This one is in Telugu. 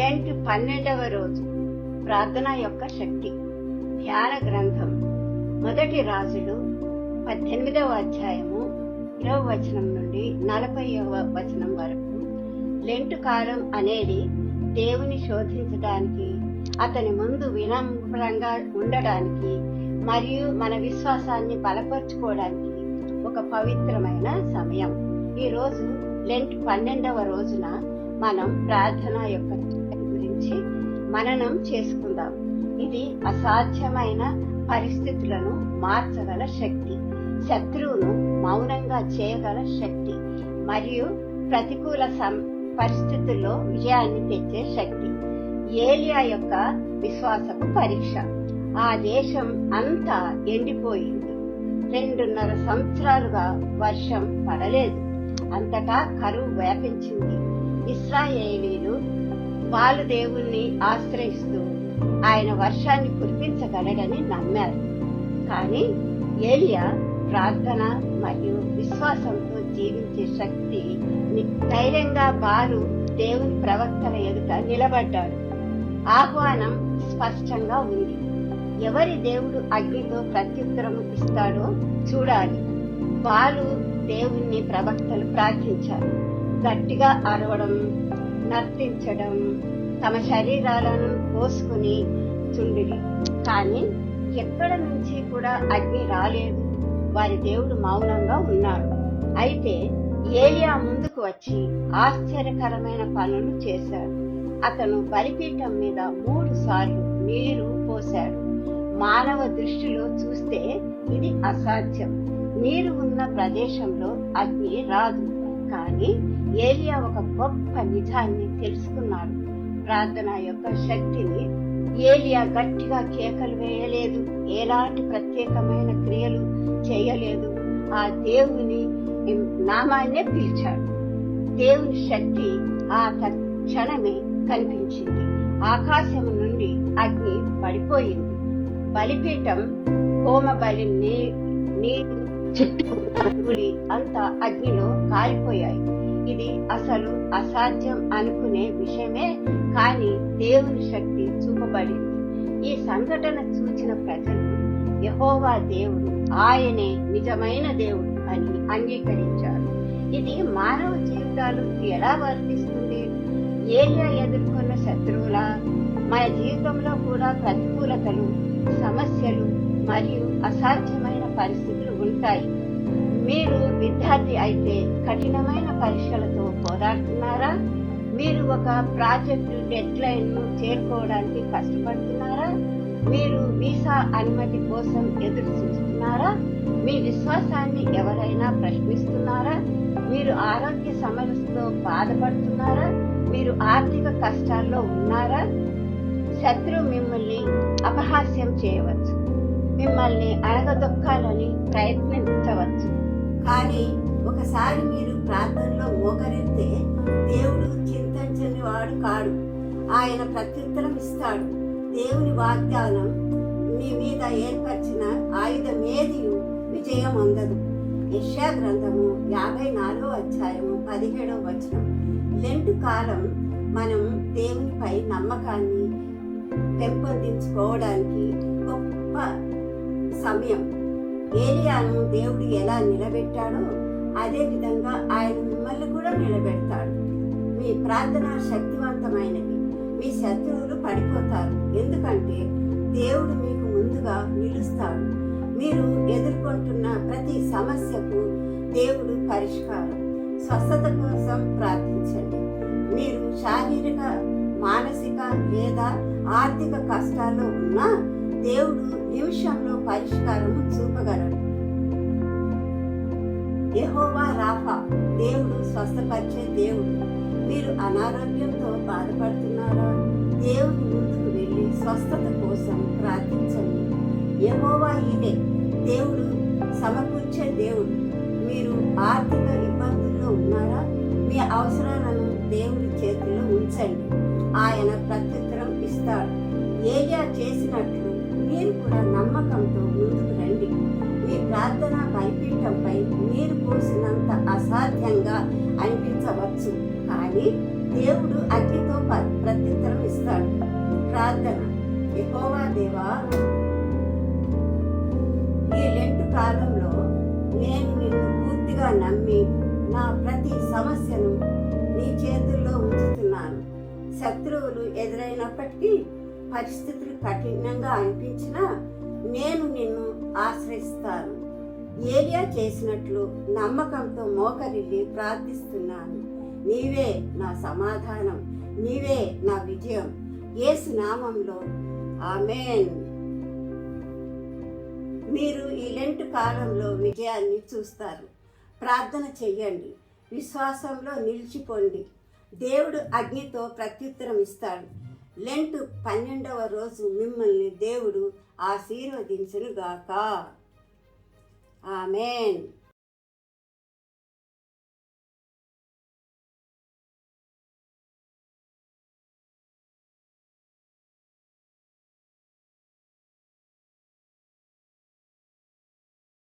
లెంట్ పన్నెండవ రోజు. ప్రార్థన యొక్క శక్తి. ధ్యాన గ్రంథం. మొదటి రాజులు పద్దెనిమిదవ అధ్యాయము ఇరవ వచనం నుండి నలభైవ వచనం వరకు. లెంటు కాలం అనేది దేవుని శోధించడానికి అతని ముందు వినమ్రంగా ఉండడానికి మరియు మన విశ్వాసాన్ని బలపరుచుకోవడానికి ఒక పవిత్రమైన సమయం. ఈ రోజు లెంట్ పన్నెండవ రోజున మనం ప్రార్థన యొక్క గురించి మననం చేసుకుందాం. ఇది అసాధ్యమైన పరిస్థితులను మార్చగల శక్తి. శత్రువును మౌనంగా చేయగల శక్తి మరియు ప్రతికూల సం- పరిస్థితుల్లో విజయాన్ని తెచ్చే శక్తి. ఏలియా యొక్క విశ్వాసపు పరీక్ష. ఆ దేశం అంతా ఎండిపోయింది. రెండున్నర సంవత్సరాలుగా వర్షం పడలేదు. అంతటా కరువు వ్యాపించింది. ఇస్రాయేలీలు వాళ్ళు దేవుణ్ణి ఆశ్రయిస్తూ ఆయన వర్షాన్ని కురిపించగలడని నమ్మారు. కానీ ఏలియా ప్రార్థన మరియు విశ్వాసంతో జీవించే శక్తి ధైర్యంగా వారు దేవుని ప్రవక్తల ఎదుట నిలబడ్డాడు. ఆహ్వానం స్పష్టంగా ఉంది. ఎవరి దేవుడు అగ్నితో ప్రత్యుత్తరం ఇస్తాడో చూడాలి. బాలు దేవుణ్ణి ప్రవక్తలు ప్రార్థించారు. గట్టిగా అరవడం నర్తించడం తమ శరీరాలను కోసుకుని చుండిరి. కానీ ఎక్కడ నుంచి కూడా అగ్ని రాలేదు. వారి దేవుడు మౌనంగా ఉన్నాడు. అయితే ఏలియా ముందుకు వచ్చి ఆశ్చర్యకరమైన పనులు చేశాడు. అతను బలిపీఠం మీద మూడు సార్లు నీరు పోశాడు. మానవ దృష్టిలో చూస్తే ఇది అసాధ్యం. నీరు ఉన్న ప్రదేశంలో అగ్ని రాదు. కానీ ఏలియా ఒక గొప్ప నిజాన్ని తెలుసుకున్నాడు. ప్రార్థన యొక్క శక్తిని ఏలియా గట్టిగా కేకలు వేయలేదు. ఎలాంటి ప్రత్యేకమైన క్రియలు చేయలేదు. ఆ దేవుని నామాన్నే పిలిచాడు. దేవుని శక్తి ఆ క్షణమే కనిపించింది. ఆకాశం నుండి అగ్ని పడిపోయింది. బలిపీఠం హోమ బలి నీరు చుట్టూ ధూళి అంతా అగ్నిలో కాలిపోయాయి ఇది అసలు అసాధ్యం అనుకునే విషయమే కానీ దేవుని శక్తి చూపబడింది. ఈ సంఘటన చూచిన ప్రజలు యహోవా దేవుడు ఆయనే నిజమైన దేవుడు అని అంగీకరించారు. ఇది మానవ జీవితాలకు ఎలా వర్తిస్తుంది? ఏరియా ఎదుర్కొన్న శత్రువుల మన జీవితంలో కూడా ప్రతికూలతలు సమస్యలు మరియు అసాధ్యమైన పరిస్థితులు ఉంటాయి. మీరు విద్యార్థి అయితే కఠినమైన పరీక్షలతో పోరాడుతున్నారా? మీరు ఒక ప్రాజెక్టు డెడ్ లైన్ను చేరుకోవడానికి కష్టపడుతున్నారా? మీరు వీసా అనుమతి కోసం ఎదురు చూస్తున్నారా? మీ విశ్వాసాన్ని ఎవరైనా ప్రశ్నిస్తున్నారా? మీరు ఆరోగ్య సమస్యతో బాధపడుతున్నారా? మీరు ఆర్థిక కష్టాల్లో ఉన్నారా? శత్రువు మిమ్మల్ని అపహాస్యం చేయవచ్చు. మిమ్మల్ని అడగదొక్కాలని ప్రయత్నించవచ్చు. కానీ ఒకసారి మీరు ప్రార్థనలో మోకరిస్తే దేవుడు చింతించని వాడు కాడు. ఆయన ప్రత్యుత్తరం ఇస్తాడు. దేవుని వాగ్దానం మీ మీద ఏర్పరిచిన ఆయుధం ఏది విజయం అందదు యశా గ్రంథము యాభై నాలుగో అధ్యాయము పదిహేడవ వచనం. లెంటు కాలం మనం దేవునిపై నమ్మకాన్ని పెంపొందించుకోవడానికి గొప్ప సమయం. ఏలియాను దేవుడు ఎలా నిలబెట్టాడో అదే విధంగా ఆయన మిమ్మల్ని కూడా నిలబెడతాడు. మీ ప్రార్థన శక్తివంతమైనవి మీ శత్రువులు పడిపోతారు. ఎందుకంటే దేవుడు మీకు ముందుగా నిలుస్తాడు. మీరు ఎదుర్కొంటున్న ప్రతి సమస్యకు దేవుడు పరిష్కారం. స్వస్థత కోసం ప్రార్థించండి. మీరు శారీరక మానసిక లేదా ఆర్థిక కష్టాల్లో ఉన్నా దేవుడు నిమిషంలో పరిష్కారము చూపగలడు. యహోవా రాఫా దేవుడు స్వస్థపరిచే దేవుడు. మీరు అనారోగ్యంతో బాధపడుతున్నారా? దేవుని ముందుకు వెళ్ళి స్వస్థత కోసం ప్రార్థించండి. యహోవా ఇదే దేవుడు సమకూర్చే దేవుడు. మీరు ఆర్థిక ఇబ్బందుల్లో ఉన్నారా? మీ అవసరాలను దేవుడి చేతిలో ఉంచండి. ఆయన ప్రత్యుత్తరం ఇస్తాడు. ఏలియా చేసినట్లు మీరు కూడా నమ్మకంతో ముందుకు రండి. మీ ప్రార్థన బలిపీఠంపై నీరు పోసినంత అసాధ్యంగా అనిపించవచ్చు. కానీ దేవుడు అగ్నితో ప- ఇస్తాడు. ప్రార్థన. ఎక్కువగా దేవా ఈ లెంటు కాలంలో నేను నిన్ను పూర్తిగా నమ్మి నా ప్రతి సమస్యను నీ చేతుల్లో ఉంచుతున్నాను. శత్రువులు ఎదురైనప్పటికీ పరిస్థితులు కఠినంగా అనిపించినా నేను నిన్ను ఆశ్రయిస్తాను. ఏరియా చేసినట్లు నమ్మకంతో మోకరిల్లి ప్రార్థిస్తున్నాను. నీవే నా సమాధానం నీవే నా విజయం. యేసు నామంలో ఆమెన్. మీరు ఈ లెంట్ కాలంలో విజయాన్ని చూస్తారు. ప్రార్థన చెయ్యండి. విశ్వాసంలో నిలిచిపోండి. దేవుడు అగ్నితో ప్రత్యుత్తరం ఇస్తాడు లెంట్ పన్నెండవ రోజు మిమ్మల్ని దేవుడు ఆశీర్వదించునుగాక. ఆమెన్.